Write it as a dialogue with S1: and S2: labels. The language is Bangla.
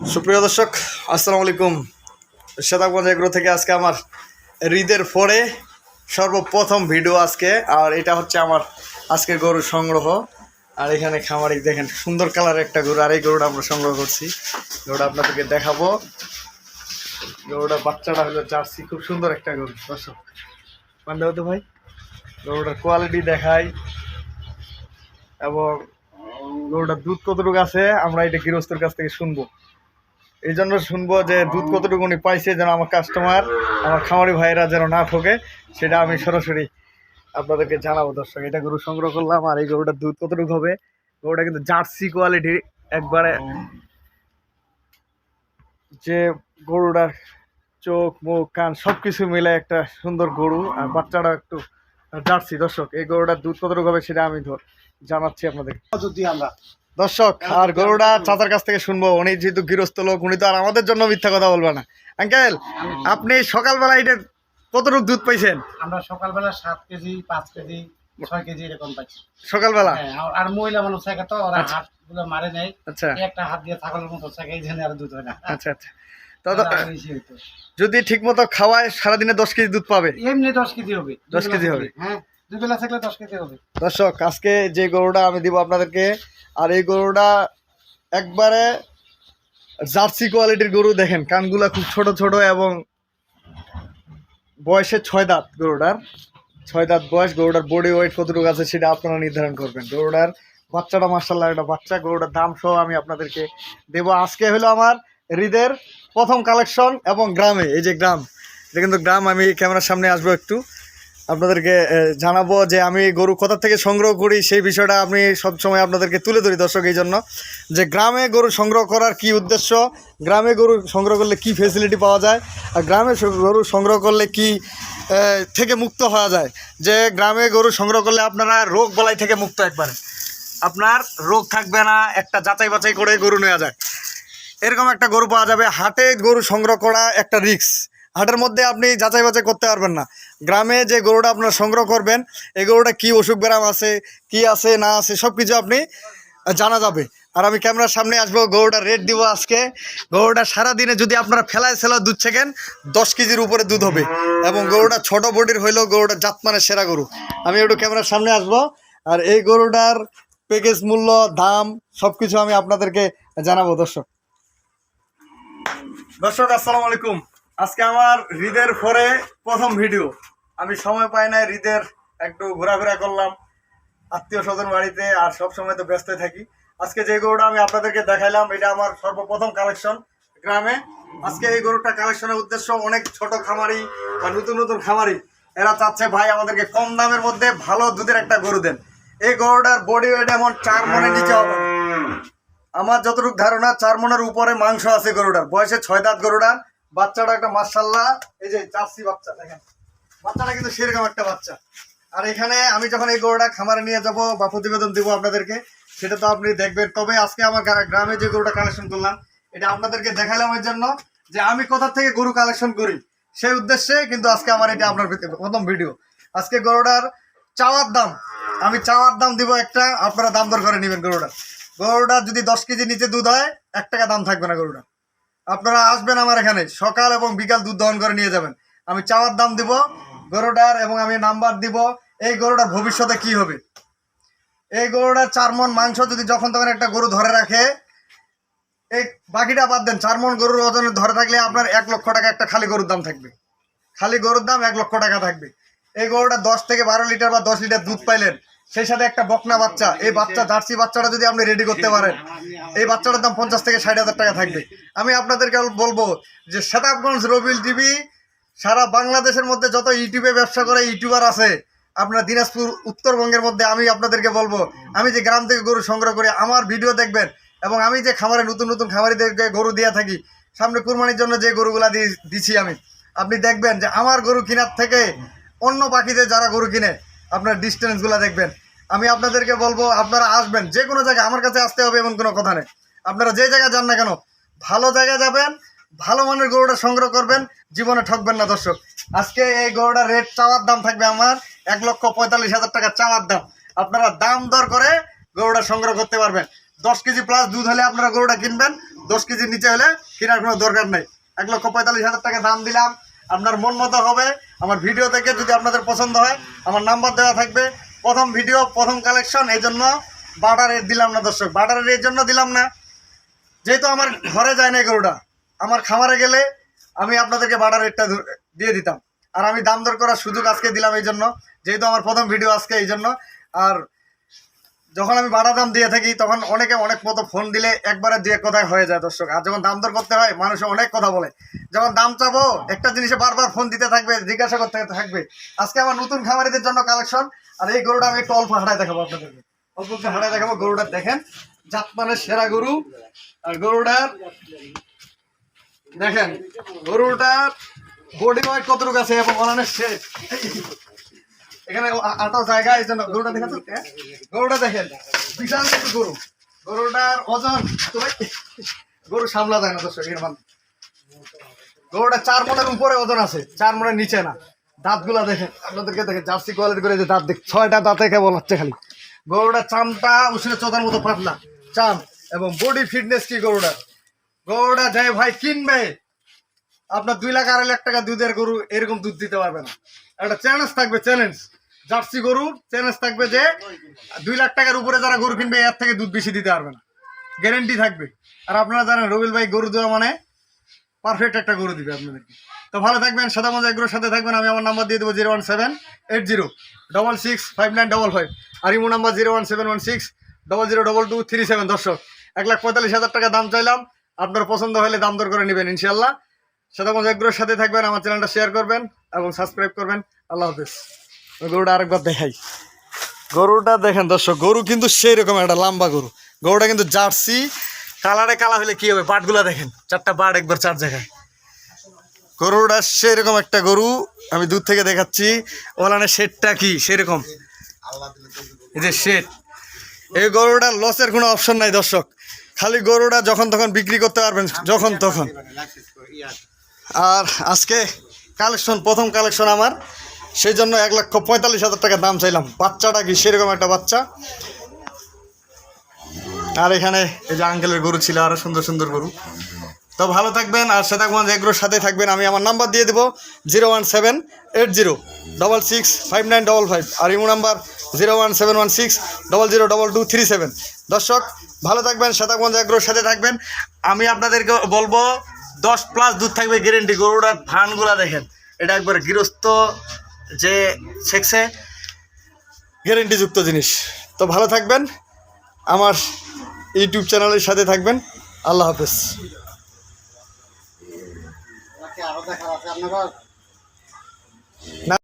S1: সুপ্রিয় দর্শক, আসসালামু আলাইকুম। শতাবগঞ্জ এগ্রো থেকে আজকে আমার হৃদের পরে সর্বপ্রথম ভিডিও আজকে, আর এটা হচ্ছে আমার আজকের গরুর সংগ্রহ। আর এখানে খামারি দেখেন, সুন্দর কালার একটা গরু, আর এই গরুটা আমরা সংগ্রহ করছি। গরুটা আপনাদেরকে দেখাবো। গরুটা বাচ্চাটা হলো জার্সি, খুব সুন্দর একটা গরু, দর্শক। মানে হতো ভাই, গরুটার কোয়ালিটি দেখাই। এবং গরুটার দুধ কতটুকু আছে, আমরা এটা গৃহস্থর কাছ থেকে শুনব। এই জন্য শুনব যে দুধ কতটুকু উনি পাইছে যেন আমার কাস্টমার আমার খামারি ভাইয়েরা যেন না ঠকে, সেটা আমি সরাসরি আপনাদেরকে জানাব, দর্শক। এটা গরু সংগ্রহ করলাম আর এই গরুটার দুধ কতটুকু হবে? গরুটা কিন্তু জার্সি কোয়ালিটির একবারে যে গরুটার চোখ, মুখ, কান সব কিছু মিলে একটা সুন্দর গরু, আর বাচ্চাটা একটু জার্সি। দর্শক, এই গরুটার দুধ কতটুকু হবে সেটা আমি জানাচ্ছি আপনাদের
S2: যদি আমরা
S1: দর্শক আর গরুটা চাচার কাছ থেকে শুনব। উনি যেহেতু গৃহস্থ লোক উনি তো আর আমাদের জন্য মিথ্যা কথা বলবে না। আঙ্কেল আপনি সকালবেলা এটা কতটুকু দুধ পাইছেন?
S2: আমরা সকালবেলা সাত কেজি পাঁচ কেজি ছয় কেজি এরকম পাচ্ছি
S1: সকালবেলা?
S2: হ্যাঁ, আর- মহিলা মানুষ থাকে তো ওরা হাতগুলো মারে নেই।
S1: আচ্ছা।
S2: একটা হাত দিয়ে ছাগলের মতো থাকে এই জন্য আর দুধ হয় না।
S1: আচ্ছা আচ্ছা।
S2: বেশি হইতো।
S1: যদি ঠিক মতো খাওয়ায় সারাদিনে দশ কেজি দুধ পাবে?
S2: এমনি দশ কেজি হবে।
S1: 10 কেজি হবে?
S2: হ্যাঁ।
S1: দর্শক, আজকে যে গরুটা আমি দিব আপনাদেরকে, আর এই গরুটা একবারে জার্সি কোয়ালিটির গরু দেখেন, কানগুলা খুব ছোট ছোট এবং বয়সে ছয় দাঁত গরুটার। ছয় দাঁত বয়স, গরুটার বডি ওয়েট কতটুকু আছে সেটা আপনারা নির্ধারণ করবেন। গরুটার বাচ্চাটা মার্শাল্লাহ একটা বাচ্চা, গরুটার দাম সহ আমি আপনাদেরকে দেবো। আজকে হলো আমার হৃদের প্রথম কালেকশন এবং গ্রামে, এই যে গ্রাম, এটা কিন্তু গ্রাম, আমি ক্যামেরার সামনে আসব একটু। আপনাদেরকে জানাব যে আমি গরু কোথা থেকে সংগ্রহ করি, সেই বিষয়টা আমি সবসময় আপনাদেরকে তুলে ধরি দর্শক এই জন্য। যে গ্রামে গরু সংগ্রহ করার কি উদ্দেশ্য, গ্রামে গরু সংগ্রহ করলে কি ফেসিলিটি পাওয়া যায়, আর গ্রামে গরু সংগ্রহ করলে কি থেকে মুক্ত হওয়া যায়? যে গ্রামে গরু সংগ্রহ করলে আপনারা রোগ বলাই থেকে মুক্ত একবারে। আপনার রোগ থাকবে না, একটা যাচাই বাছাই করে গরু নেওয়া যায়। এরকম একটা গরু পাওয়া যাবে। হাটে গরু সংগ্রহ করা একটা রিস্ক হাটের মধ্যে আপনি যাচাই বাছাই করতে পারবেন না। গ্রামে যে গরুটা আপনার সংগ্রহ করবেন, এই গরুটা কী অসুখ ব্যারাম আছে, কি আছে, না আছে সব কিছু আপনি জানা যাবে। আর আমি ক্যামেরার সামনে আসব গরুটা রেট দিব আজকে। গরুটা সারাদিনে যদি আপনারা ফেলায় সেলা দুধ ছেকেন, দশ কেজির উপরে দুধ হবে। এবং গরুটা ছোট বডির হইলেও গরুটা জাতমানের সেরা গরু। আমি একটু ক্যামেরার সামনে আসব। আর এই গরুটার প্যাকেজ মূল্য, দাম সব কিছু আমি আপনাদেরকে জানাব, দর্শক। দর্শক, আসসালামু আলাইকুম। আজকে আমার হৃদের পরে প্রথম ভিডিও। আমি সময় পাই না হৃদের একটু ঘোরাফেরা করলাম, আত্মীয় স্বজন বাড়িতে, আর সব সময় তো ব্যস্ত থাকি। আজকে যে গরুটা আমি আপনাদেরকে দেখাইলাম, এটা আমার সর্বপ্রথম কালেকশন গ্রামে। আজকে এই গরুটা কালেকশনের উদ্দেশ্য অনেক ছোট খামারি বা নতুন নতুন খামারি। এরা চাচ্ছে ভাই আমাদেরকে কম দামের মধ্যে ভালো দুধের একটা গরু দেন। এই গরুটার বডি ওয়েট এমন চার মনে নিচে হবে। আমার যতটুকু ধারণা, চার মনের উপরে মাংস আছে গরুটার। বয়সে ছয় দাঁত গরুটার। বাচ্চাটা একটা মার্শাল্লাহ এই যে চাষি বাচ্চা, দেখেন। বাচ্চাটা কিন্তু সেরকম একটা বাচ্চা। আর এখানে আমি যখন এই গরুটা খামারে নিয়ে যাব বা প্রতিবেদন দিব আপনাদেরকে, সেটা তো আপনি দেখবেন। তবে আজকে আমার গ্রামে যে গরুটা কালেকশন করলাম, এটা আপনাদেরকে দেখালাম এর জন্য যে আমি কোথা থেকে গরু কালেকশন করি, সেই উদ্দেশ্যে কিন্তু আজকে আমার এটা আপনার প্রথম ভিডিও। আজকে গরুটার চাওয়ার দাম, আমি চাওয়ার দাম দিব একটা, আপনারা দাম দর করে নেবেন গরুটা। গরুটা যদি দশ কেজি নিচে দুধ হয়, এক টাকা দাম থাকবে না গরুটা আপনারা আসবেন আমার এখানে। সকাল এবং বিকাল দুধ দহন করে নিয়ে যাবেন। আমি চাওয়ার দাম দিব, গরুটার এবং আমি নাম্বার দিব, এই গরুটার ভবিষ্যতে কি হবে? এই গরুটার চার মন মাংস যদি যখন তখন একটা গরু ধরে রাখে, এই বাকিটা বাদ দেন, চার মন গরুর ওজনে ধরে থাকলে আপনার এক লক্ষ টাকা একটা খালি গরুর দাম থাকবে। খালি গরুর দাম এক লক্ষ টাকা থাকবে। এই গরুটা দশ থেকে বারো লিটার বা দশ লিটার দুধ পাইলেন সেই সাথে একটা বকনা বাচ্চা। এই বাচ্চা, জার্সি বাচ্চাটা যদি আপনি রেডি করতে পারেন, এই বাচ্চাটার দাম পঞ্চাশ থেকে ষাট হাজার টাকা থাকবে। আমি আপনাদেরকে বলব যে শতাবগঞ্জ রবিল টিভি, সারা বাংলাদেশের মধ্যে যত ইউটিউবে ব্যবসা করে ইউটিউবার আছে, আপনার দিনাজপুর উত্তরবঙ্গের মধ্যে আমি আপনাদেরকে বলব, আমি যে গ্রাম থেকে গরু সংগ্রহ করি, আমার ভিডিও দেখবেন এবং আমি যে খামারে নতুন নতুন খামারিদেরকে গরু দিয়ে থাকি, সামনে কুরবানির জন্য যে গরুগুলা দিছি আমি, আপনি দেখবেন যে আমার গরু কেনার থেকে অন্য পাখিদের যারা গরু কিনে, আপনার ডিস্টেন্সগুলো দেখবেন। আমি আপনাদেরকে বলব, আপনারা আসবেন, যে কোনো জায়গায়, আমার কাছে আসতে হবে এমন কোনো কথা নেই। আপনারা যে জায়গায় যান না কেন, ভালো জায়গায় যাবেন, ভালো মানের গরুটা সংগ্রহ করবেন, জীবনে ঠকবেন না, দর্শক। আজকে এই গরুটার রেট চাওয়ার দাম থাকবে আমার এক লক্ষ পঁয়তাল্লিশ হাজার টাকা চাওয়ার দাম। আপনারা দাম দর করে গরুটা সংগ্রহ করতে পারবেন। দশ কেজি প্লাস দুধ হলে আপনারা গরুটা কিনবেন, দশ কেজির নিচে হলে কেনার কোনো দরকার নেই। এক লক্ষ পঁয়তাল্লিশ হাজার টাকা দাম দিলাম, আপনার মন মতো হবে। আমার ভিডিও থেকে যদি আপনাদের পছন্দ হয়, আমার নাম্বার দেওয়া থাকবে। প্রথম ভিডিও প্রথম কালেকশন এই জন্য বাটার রেট দিলাম না দর্শক বাটার রেট জন্য দিলাম না। যেহেতু আমার ঘরে যায় না গরুটা, আমার খামারে গেলে আমি আপনাদেরকে বাটার রেটটা দিয়ে দিতাম। আর আমি দাম দর করার সুযোগ আজকে দিলাম এই জন্য, যেহেতু আমার প্রথম ভিডিও আজকে এই জন্য। আর যখন আমি বাড়া দাম দিয়ে থাকি, তখন অনেকে অনেক মতো ফোন দিলে একবারে দিয়ে কথায় হয়ে যায় দর্শক। আর যখন দাম দর করতে হয়, মানুষ অনেক কথা বলে। যখন দাম চাবো, একটা জিনিসে বারবার ফোন দিতে থাকবে, জিজ্ঞাসা করতে থাকবে। আজকে আমার নতুন খামারিদের জন্য কালেকশন আর এই গরুটা আমি একটু অল্প হাঁটায় দেখাবো আপনাদেরকে। অল্প একটু হাঁটায় দেখাবো গরুটা, দেখেন, জাতমানের সেরা গরু। আর গরুটার, দেখেন, গরুটার বডি ওয়েট কতটুকু আছে এবং অনানের শেষ এখানে আটা জায়গা, এই জন্য গরুটা দেখেন তো হ্যাঁ? গরুটা দেখেন, বিশাল কিছু গরু। গরুটার ওজন গরু সামলা যায় না দর্শক, এর মানে। গরুটা চার মনের উপরে ওজন আছে, চার মনের নিচে না। দাঁতগুলা দেখেন, আপনাদেরকে দেখেন, জার্সি কোয়ালিটি করে যে দাঁত দেখ, ছয়টা দাঁতে কেবল হচ্ছে খালি। গরুটা চামটা উষ্ণে চোদার মতো পাতলা, চাম, এবং বডি ফিটনেস কি গরুটা? গরুটা যাই ভাই কিনবে, আপনার দুই লাখ আড়াই লাখ টাকা দুধের গরু এরকম দুধ দিতে পারবে না। একটা চ্যালেঞ্জ থাকবে চ্যালেঞ্জ জার্সি গরুর চ্যালেঞ্জ থাকবে যে দুই লাখ টাকার উপরে যারা গরু কিনবে, এর থেকে দুধ বেশি দিতে পারবে না। গ্যারেন্টি থাকবে। আর আপনারা জানেন, রবিল ভাই গরু দেওয়া মানে পারফেক্ট একটা গরু দিবে আপনাদেরকে। তো ভালো থাকবেন, সাদা মজা এগুলোর সাথে থাকবেন। আমি আমার নাম্বার দিয়ে দেবো zero one seven eight zero double six five nine double five আর imo number zero one seven one six double zero double two three seven দর্শক, এক লাখ পঁয়তাল্লিশ হাজার টাকা দাম চাইলাম। আপনার পছন্দ হলে দাম দর করে নেবেন ইনশাল্লাহ সাদা মজা এগুলোর সাথে থাকবেন, আমার চ্যানেলটা শেয়ার করবেন এবং সাবস্ক্রাইব করবেন। আল্লাহ হাফিজ। গরুটা আরেকবার দেখাই। গরুটা দেখেন দর্শক, গরু কিন্তু সেই রকম একটা লম্বা গরু। গরুটা কিন্তু জার্সি। কালারে কালা হলে কি হবে? পাটগুলা দেখেন। চারটা পাট একবার চার জায়গায়। গরুটা সেরকম একটা গরু, আমি দূর থেকে দেখাচ্ছি। ওলানের শেডটা কি? সেরকম। এই যে শেড এই গরুটা লসের কোনো অপশন নাই, দর্শক। খালি গরুটা যখন তখন বিক্রি করতে পারবেন, যখন তখন। আর আজকে কালেকশন প্রথম কালেকশন আমার। সেই জন্য এক লক্ষ পঁয়তাল্লিশ হাজার টাকা দাম চাইলাম। বাচ্চাটা কি? সেরকম একটা বাচ্চা। আর এখানে এই যে আঙ্কেলের গরু ছিল আরও সুন্দর সুন্দর গরু। তো ভালো থাকবেন আর সেতাগঞ্জ এগ্রোর সাথে থাকবেন। আমি আমার নাম্বার দিয়ে দেবো zero one seven eight zero double six five nine double five আর imo number zero one seven one six double zero double two three seven. দর্শক, ভালো থাকবেন সেতাগঞ্জ এগ্রোর সাথে থাকবেন। আমি আপনাদেরকে বলব, দশ প্লাস দুধ থাকবে গ্যারেন্টি গরুটার ধানগুলা দেখেন। এটা একবার গৃহস্থ যে সেক্সে গ্যারেন্টিযুক্ত জিনিস। তো ভালো থাকবেন, আমার ইউটিউব চ্যানেলের সাথে থাকবেন। আল্লাহ হাফেজ।
S2: আপনার